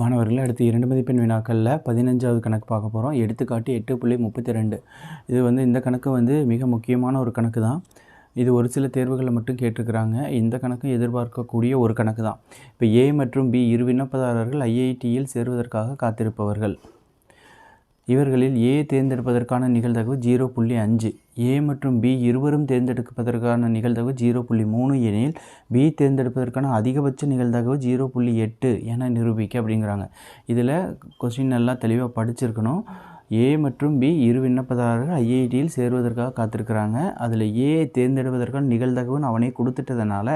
மாணவர்கள் அடுத்து இரண்டு மதிப்பெண் வினாக்களில் பதினஞ்சாவது கணக்கு பார்க்க போகிறோம் எடுத்துக்காட்டு எட்டு புள்ளி முப்பத்தி ரெண்டு இது வந்து இந்த கணக்கு வந்து மிக முக்கியமான ஒரு கணக்கு தான். இது ஒரு சில தேர்வுகளில் மட்டும் கேட்டிருக்கிறாங்க. இந்த கணக்கு எதிர்பார்க்கக்கூடிய ஒரு கணக்கு தான். இப்போ ஏ மற்றும் பி இரு விண்ணப்பதாரர்கள் ஐஐடியில் சேருவதற்காக காத்திருப்பவர்கள். இவர்களில் ஏ தேர்ந்தெடுப்பதற்கான நிகழ்தகவு ஜீரோ புள்ளி அஞ்சு ஏ மற்றும் பி இருவரும் தேர்ந்தெடுப்பதற்கான நிகழ்தகவு ஜீரோ புள்ளி மூணு எனில் பி தேர்ந்தெடுப்பதற்கான அதிகபட்ச நிகழ்தகவு ஜீரோ புள்ளி எட்டு என நிரூபிக்க அப்படிங்கிறாங்க. இதில் கொஸ்டின் நல்லா தெளிவாக படிச்சிருக்கணும். ஏ மற்றும் பி இரு விண்ணப்பதாரர்கள் ஐஐடியில் சேருவதற்காக காத்திருக்கிறாங்க. அதில் ஏ தேர்ந்தெடுப்பதற்கான நிகழ்தகவுன்னு அவனே கொடுத்துட்டதுனால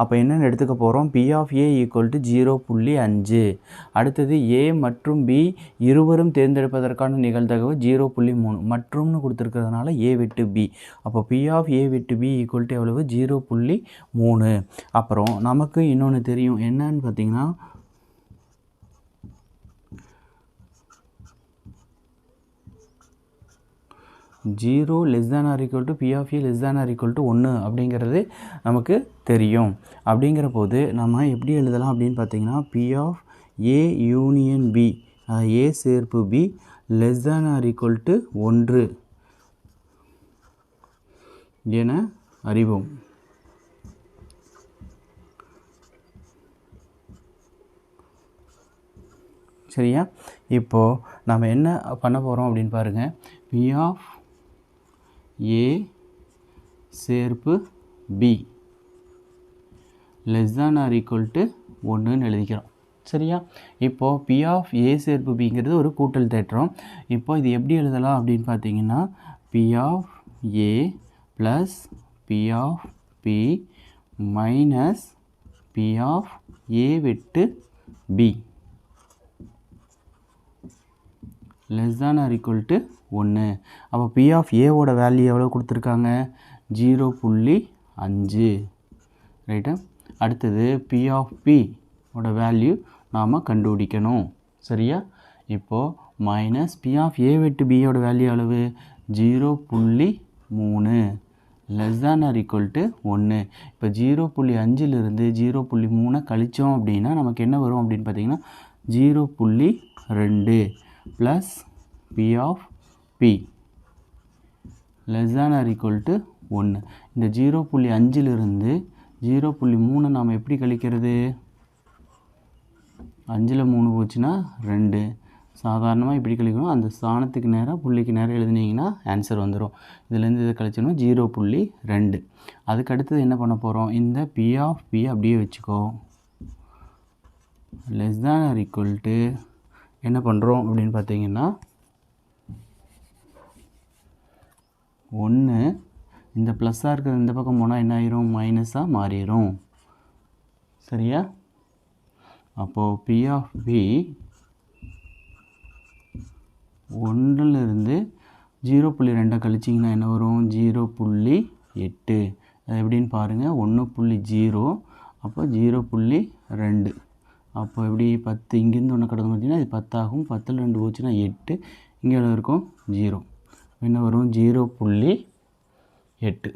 அப்போ என்னென்னு எடுத்துக்க போகிறோம் P of A equal to zero புள்ளி அஞ்சு. அடுத்தது ஏ மற்றும் பி இருவரும் தேர்ந்தெடுப்பதற்கான நிகழ்தகவு ஜீரோ புள்ளி மூணு. மற்றும்னு கொடுத்துருக்கிறதுனால ஏ விட்டு பி அப்போ பி ஆஃப் ஏ விட்டு பி ஈக்குவல் டு எவ்வளவு? ஜீரோ புள்ளி மூணு. அப்புறம் நமக்கு இன்னொன்று தெரியும். என்னன்னு பார்த்தீங்கன்னா zero less than or equal to P of A less than or equal to ஒன்று அப்படிங்கிறது நமக்கு தெரியும். அப்படிங்கிற போது நம்ம எப்படி எழுதலாம் அப்படின்னு பார்த்தீங்கன்னா P of A union B A சேர்ப்பு B less than or equal to ஒன்று என அறிவோம். சரியா? இப்போது நம்ம என்ன பண்ண போகிறோம் அப்படின்னு பாருங்கள் பி ஆஃப் ஏ சேர்ப்பு B. Less than or equal to ஒன்றுன்னு எழுதிக்கிறோம். சரியா? இப்போது பி ஆஃப் ஏ சேர்ப்பு பிங்கிறது ஒரு கூட்டல் தேற்றம். இப்போ இது எப்படி எழுதலாம் அப்படின்னு பார்த்தீங்கன்னா P of A plus P of B minus P of A வெட்டு B less than or equal to ஒன்று அப்போ பி ஆஃப் ஏவோட வேல்யூ எவ்வளோ கொடுத்துருக்காங்க? ஜீரோ புள்ளி அஞ்சு. ரைட்டா அடுத்தது பி ஆஃப் பி ஓட வேல்யூ நாம் கண்டுபிடிக்கணும். சரியா? இப்போது மைனஸ் பி ஆஃப் ஏ வெட்டு பியோட வேல்யூ அளவு ஜீரோ புள்ளி மூணு. Less than or equal to ஒன்று இப்போ ஜீரோ புள்ளி அஞ்சிலிருந்து ஜீரோ புள்ளி மூணை கழித்தோம் அப்படின்னா நமக்கு என்ன வரும் அப்படின்னு பார்த்தீங்கன்னா ஜீரோ புள்ளி ரெண்டு. Plus P of B less than or equal to ஒன்று இந்த ஜீரோ புள்ளி அஞ்சிலிருந்து ஜீரோ புள்ளி மூணு நாம் எப்படி கழிக்கிறது? அஞ்சில் மூணு போச்சுன்னா ரெண்டு. சாதாரணமாக இப்படி கழிக்கணும். அந்த சாணத்துக்கு நேராக புள்ளிக்கு நேரம் எழுதுனீங்கன்னா ஆன்சர் வந்துடும் இதுலேருந்து இதை கழிச்சோம்னா ஜீரோ புள்ளி ரெண்டு. அதுக்கு அடுத்தது என்ன பண்ண போகிறோம் இந்த பி ஆஃப் பி அப்படியே வச்சுக்கோ. Less than or equal to என்ன பண்ணுறோம் அப்படின்னு பார்த்தீங்கன்னா ஒன்று இந்த ப்ளஸ்ஸாக இருக்கிற இந்த பக்கம் போனால் என்ன ஆயிரும்? மைனஸாக மாறிடும் சரியா? அப்போது பி ஆஃப் பி ஒன்றிலிருந்து ஜீரோ புள்ளி ரெண்டை கழிச்சிங்கன்னா என்ன வரும்? ஜீரோ புள்ளி எட்டு. அது எப்படின்னு பாருங்கள் ஒன்று புள்ளி ஜீரோ அப்போ ஜீரோ புள்ளி ரெண்டு. அப்போ எப்படி பத்து இங்கேருந்து ஒன்று கடந்து பார்த்தீங்கன்னா இது பத்தாகும். பத்தில் ரெண்டு போச்சுன்னா எட்டு. இங்கே எவ்வளோ இருக்கும்? ஜீரோ. என்ன வரும்? ஜீரோ புள்ளி எட்டு.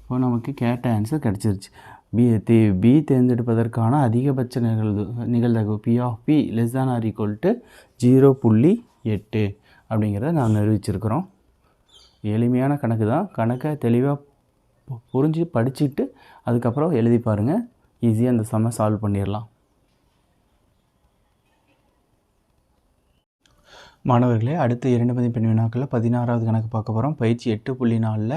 இப்போ நமக்கு கேட்ட ஆன்சர் கிடச்சிருச்சு. பி தே பி தேர்ந்தெடுப்பதற்கான அதிகபட்ச நிகழ்வு நிகழ்தகவு P of B less than or equal to zero புள்ளி எட்டு அப்படிங்கிறத நான் நிரூபிச்சிருக்கிறோம். எளிமையான கணக்கு தான் கணக்கை தெளிவாக புரிஞ்சு படிச்சுட்டு அதுக்கப்புறம் எழுதி பாருங்கள் ஈஸியாக அந்த சம்மை சால்வ் பண்ணிடலாம். மாணவர்களே அடுத்த இரண்டு மதிப்பெண் வினாக்களில் பதினாறாவது கணக்கு பார்க்க போகிறோம் பயிற்சி எட்டு புள்ளி நாலில்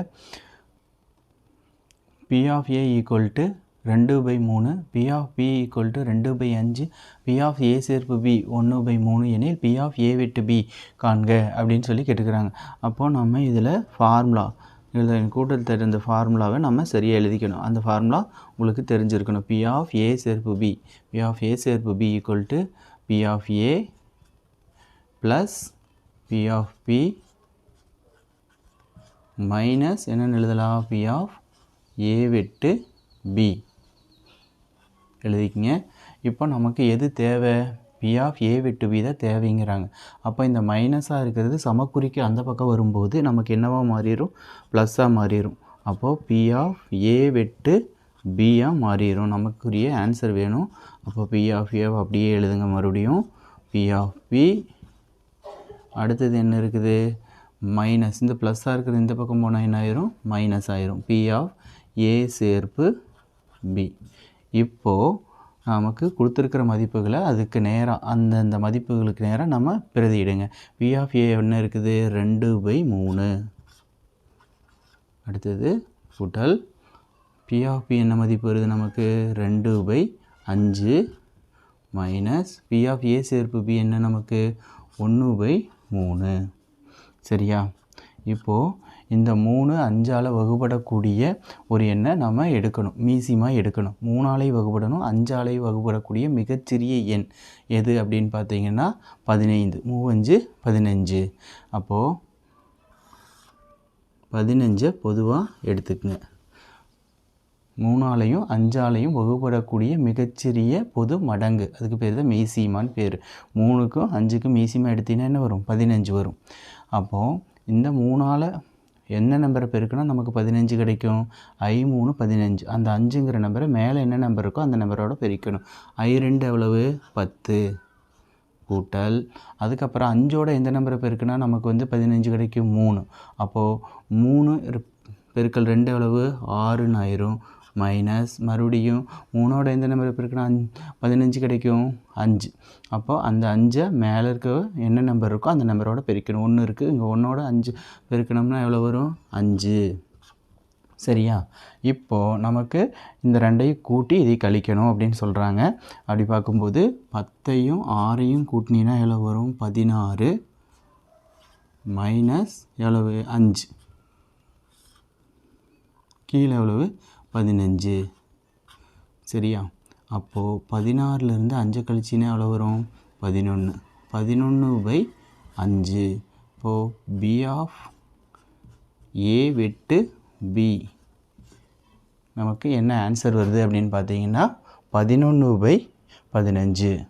P of A equal to ரெண்டு பை மூணு P of B equal to ரெண்டு பை அஞ்சு பி ஆஃப் ஏ சேர்ப்பு பி ஒன்று பை மூணு எனில் பி ஆஃப் ஏ விட்டு பி காண்க அப்படின்னு சொல்லி கேட்டுக்கிறாங்க. அப்போது நம்ம இதில் ஃபார்முலா இதில் கூட்டல் தெரிந்த ஃபார்முலாவை நம்ம சரியாக எழுதிக்கணும். அந்த ஃபார்முலா உங்களுக்கு தெரிஞ்சிருக்கணும். பி ஆஃப் ஏ சேர்ப்பு பி பி ஆஃப் ஏ சேர்ப்பு B equal to P of A plus P of B minus என்னென்னு எழுதலாம்? பி ஆஃப் ஏ வெட்டு பி எழுதிக்கிங்க. இப்போ நமக்கு எது தேவை? பி ஆஃப் ஏ வெட்டு பி தான் தேவைங்கிறாங்க. அப்போ இந்த மைனஸாக இருக்கிறது சமக்குறிக்கு அந்த பக்கம் வரும்போது நமக்கு என்னவாக மாறிடும் ப்ளஸ்ஸாக மாறிடும் அப்போது பி ஆஃப் ஏ வெட்டு பியாக மாறிடும் நமக்குரிய ஆன்சர் வேணும். அப்போ பி ஆஃப் ஏ அப்படியே எழுதுங்க மறுபடியும். பி ஆஃப் பி அடுத்தது என்ன இருக்குது? மைனஸ் இந்த ப்ளஸ்ஸாக இருக்கிற இந்த பக்கம் போனால் என்ன ஆயிரும்? மைனஸ் ஆயிரும். பி ஆஃப் ஏ சேர்ப்பு பி இப்போது நமக்கு கொடுத்துருக்கிற மதிப்புகளை அதுக்கு நேராக அந்தந்த மதிப்புகளுக்கு நேராக நம்ம பிரதியிடுங்க. பி ஆஃப் ஏ என்ன இருக்குது? ரெண்டு பை மூணு. அடுத்தது கூட்டல். பி ஆஃப் பி என்ன மதிப்பு வருது நமக்கு? ரெண்டு பை அஞ்சு மைனஸ் பி ஆஃப் ஏ சேர்ப்பு பி என்ன நமக்கு? ஒன்று பை மூணு. சரியா? இப்போது இந்த மூணு அஞ்சால் வகுபடக்கூடிய ஒரு எண்ணை நம்ம எடுக்கணும். மீசியமாக எடுக்கணும். மூணாலை வகுபடணும் அஞ்சாலை வகுபடக்கூடிய மிகச்சிறிய எண் எது அப்படின்னு பார்த்தீங்கன்னா பதினைந்து. மூவஞ்சு பதினஞ்சு. அப்போது பதினஞ்சை பொதுவாக எடுத்துக்கங்க. மூணாலையும் அஞ்சாலையும் வகுப்படக்கூடிய மிகச்சிறிய பொது மடங்கு. அதுக்கு பேர் தான் மீசிமான்னு பேர். மூணுக்கும் அஞ்சுக்கும் மீசிமா எடுத்தீங்கன்னா என்ன வரும்? பதினஞ்சு வரும். அப்போது இந்த மூணால் என்ன நம்பரை பெருக்குனா நமக்கு பதினஞ்சு கிடைக்கும். ஐ மூணு பதினஞ்சு. அந்த அஞ்சுங்கிற நம்பரை மேலே என்ன நம்பர் இருக்கோ அந்த நம்பரோட பெருக்கணும். ஐ ரெண்டு எவ்வளவு? பத்து. கூட்டல். அதுக்கப்புறம் அஞ்சோட எந்த நம்பரை பெருக்குனா நமக்கு வந்து பதினஞ்சு கிடைக்கும். மூணு. அப்போது மூணு பெருக்கள் பெருக்கல் ரெண்டு எவ்வளவு? ஆறுன்னு ஆயிரும். மைனஸ் மறுபடியும் மூணோட எந்த நம்பர் பெருக்கணும் அஞ் பதினஞ்சு கிடைக்கும். அஞ்சு. அப்போது அந்த அஞ்சை மேலே இருக்க என்ன நம்பர் இருக்கோ அந்த நம்பரோட பெருக்கணும். ஒன்று இருக்குது இங்கே ஒன்றோட அஞ்சு பெருக்கணும்னா எவ்வளோ வரும்? அஞ்சு. சரியா? இப்போது நமக்கு இந்த ரெண்டையும் கூட்டி இதை கழிக்கணும் அப்படின்னு சொல்கிறாங்க அப்படி பார்க்கும்போது பத்தையும் ஆறையும் கூட்டினீங்கன்னா எவ்வளோ வரும்? பதினாறு. மைனஸ் எவ்வளவு? அஞ்சு. கீழே எவ்வளவு? பதினஞ்சு. சரியா? அப்போது பதினாறுலேருந்து அஞ்சு கழிச்சினே எவ்வளோ வரும்? பதினொன்று பதினொன்று பை அஞ்சு. இப்போது பி ஆஃப் ஏ வெட்டு பி நமக்கு என்ன ஆன்சர் வருது அப்படின்னு பார்த்தீங்கன்னா பதினொன்று பை பதினஞ்சு.